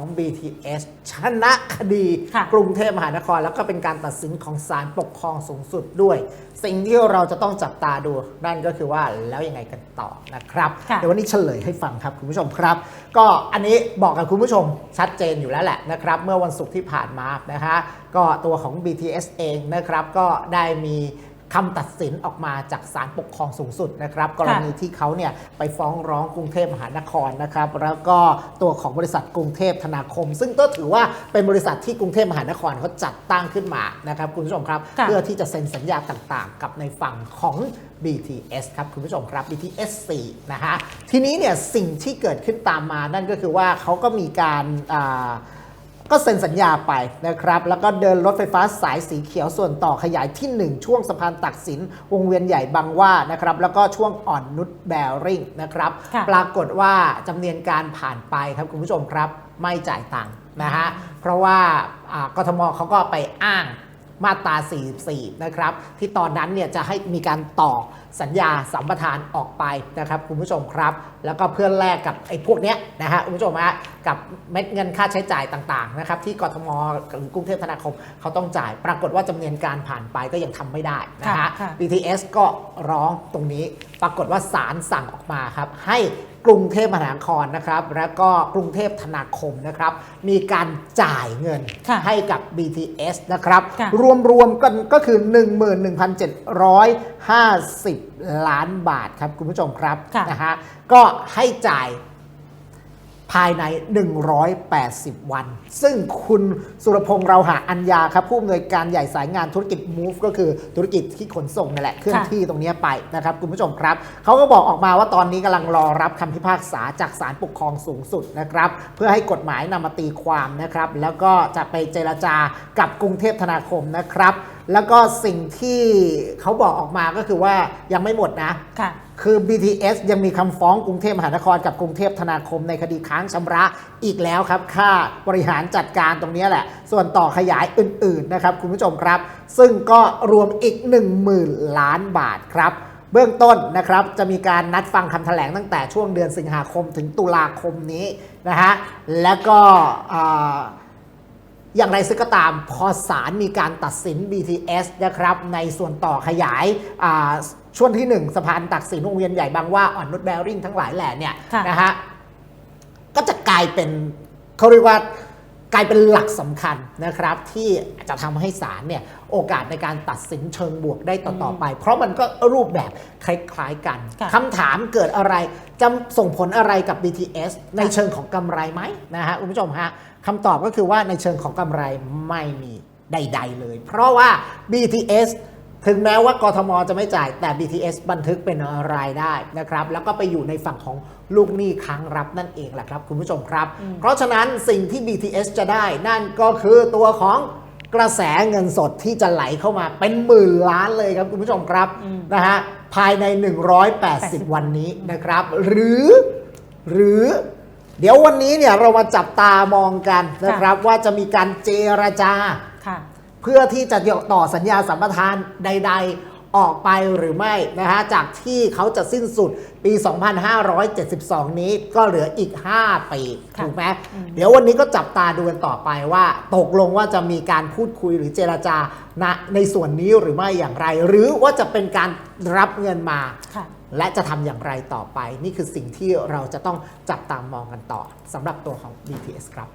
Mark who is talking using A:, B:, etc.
A: ของ BTS ชนะคดี
B: ค่ะ
A: กรุงเทพมหานคร แล้วก็เป็นการตัดสินของศาลปกครองสูงสุดด้วย สิ่งที่เราจะต้องจับตาดู นั่นก็คือว่าแล้วยังไงกันต่อนะครับ
B: ค่ะ
A: เดี๋ยววันนี้เฉลยให้ฟังครับคุณผู้ชมครับ ก็อันนี้บอกกับคุณผู้ชมชัดเจนอยู่แล้วแหละนะครับ เมื่อวันศุกร์ที่ผ่านมานะคะก็ตัวของ BTS เองนะครับก็ได้มี คำตัดสินออกมาจากศาลปกครองสูงสุดนะครับ กรณีที่เขาเนี่ยไปฟ้องร้องกรุงเทพมหานครนะครับ แล้วก็ตัวของบริษัทกรุงเทพธนาคม ซึ่งก็ถือว่าเป็นบริษัทที่กรุงเทพมหานครเขาจัดตั้งขึ้นมานะครับ คุณผู้ชมครับ
B: ค่ะ
A: เพื่อที่จะเซ็นสัญญาต่างๆ กับในฝั่งของ BTS ครับคุณผู้ชมครับ BTS 4นะฮะทีนี้เนี่ยสิ่งที่เกิดขึ้นตามมานั่นก็คือว่าเขาก็มีการอ่า ก็เซ็นสัญญาไปนะครับ แล้วก็เดินรถไฟฟ้าสายสีเขียวส่วนต่อขยายที่ 1 ช่วงสะพานตักสิน วงเวียนใหญ่บางหว่านะครับ แล้วก็ช่วงอ่อนนุชแบริ่งนะครับ
B: ค่ะ
A: ปรากฏว่าจำเนียนการผ่านไปครับคุณผู้ชมครับ ไม่จ่ายตังค์นะฮะ เพราะว่าอ่ากทมเขาก็ไปอ้าง มาตรา 44 นะครับ ที่ตอนนั้นเนี่ยจะให้มีการต่อสัญญาสัมปทานออกไปนะครับคุณผู้ชมครับ แล้วก็เพื่อแลกกับไอ้พวกเนี้ยนะฮะคุณผู้ชมฮะกับเม็ดเงินค่าใช้จ่ายต่างๆนะครับที่กทมหรือกรุงเทพธนาคมเขาต้องจ่าย ปรากฏว่าจำเนียนการผ่านไปก็ยังทำไม่ได้นะฮะ
B: ค่ะค่ะ
A: BTS ก็ร้องตรงนี้ ปรากฏว่าศาลสั่งออกมาครับให้ กรุงเทพมหานครนะครับ แล้วก็กรุงเทพธนาคมนะครับ มีการจ่ายเงิน
B: ค่ะ
A: ให้กับ BTS นะครับ
B: ค่ะ
A: รวมๆกันก็คือ 11,750 ล้านบาทครับคุณผู้ชมครับ
B: ค่ะ
A: นะฮะก็ให้จ่าย ภายใน 180 วัน ซึ่งคุณสุรพงษ์เราหาอัญญาครับผู้อำนวยการใหญ่สายงานธุรกิจ Move ก็คือธุรกิจที่ขนส่งนั่นแหละเคลื่อน
B: ค่ะ
A: ที่ตรงเนี้ยไปนะครับคุณผู้ชมครับ เขาก็บอกออกมาว่าตอนนี้กำลังรอรับคำพิพากษาจากศาลปกครองสูงสุดนะครับ เพื่อให้กฎหมายนำมาตีความนะครับ แล้วก็จะไปเจรจากับกรุงเทพธนาคมนะครับ แล้วก็สิ่งที่เขาบอกออกมาก็คือว่ายังไม่หมดนะ
B: ค่ะ
A: คือ BTS ยังมีคำฟ้องกรุงเทพมหานครกับกรุงเทพธนาคมในคดีค้างชำระอีกแล้วครับ ค่าบริหารจัดการตรงนี้แหละ ส่วนต่อขยายอื่น ๆ นะครับ คุณผู้ชมครับ ซึ่งก็รวมอีก 10,000 ล้านบาทครับเบื้องต้นนะครับจะมีการนัดฟังคำแถลงตั้งแต่ช่วงเดือนสิงหาคมถึงตุลาคมนี้นะฮะแล้วก็ อ่าอย่างไรซึ่งก็ตามพอศาลมีการตัดสิน BTS นะครับในส่วนต่อขยายอ่าช่วงที่ 1สะพานตักสินวงเวียนใหญ่บางหว่าอ่อนนุชแบริ่งทั้งหลายแหล่เนี่ย
B: ค่ะ
A: นะฮะก็จะกลายเป็นเขาเรียกว่า กลายเป็นหลักสำคัญนะครับที่จะทำให้ศาลเนี่ยโอกาสในการตัดสินเชิงบวกได้ต่อๆไป เพราะมันก็รูปแบบคล้ายๆกัน
B: ค่ะ
A: คำถามเกิดอะไรจะส่งผลอะไรกับ BTS ในเชิงของกำไรไหมนะฮะคุณผู้ชมฮะคำตอบก็คือว่าในเชิงของกำไรไม่มีใด ๆ เลย เพราะว่า BTS ถึงแม้ว่ากทมจะไม่จ่ายแต่ BTS บันทึกเป็นรายได้นะครับ แล้วก็ไปอยู่ในฝั่งของลูกหนี้ค้างรับนั่นเองแหละครับคุณผู้ชมครับ เพราะฉะนั้นสิ่งที่ BTS จะได้นั่นก็คือตัวของกระแสเงินสดที่จะไหลเข้ามาเป็นหมื่นล้านเลยครับคุณผู้ชมครับ
B: อืม
A: นะฮะภายใน 180 วันนี้นะครับ หรือหรือเดี๋ยววันนี้เนี่ยเรามาจับตามองกันนะครับว่าจะมีการเจรจา
B: ค่ะ
A: เพื่อที่จะต่อสัญญาสัมปทานใด ๆ ออกไปหรือไม่นะฮะจากที่เขาจะสิ้นสุดปี 2572 นี้ก็เหลืออีก 5 ปี
B: ค่ะ
A: ถูกไหม
B: อืม
A: เดี๋ยววันนี้ก็จับตาดูกันต่อไปว่า ตกลงว่าจะมีการพูดคุยหรือเจรจาณในส่วนนี้หรือไม่อย่างไร หรือว่าจะเป็นการรับเงินมา
B: ค่ะ
A: และจะทำอย่างไรต่อไป นี่คือสิ่งที่เราจะต้องจับตามองกันต่อสำหรับตัวของ BTS ครับ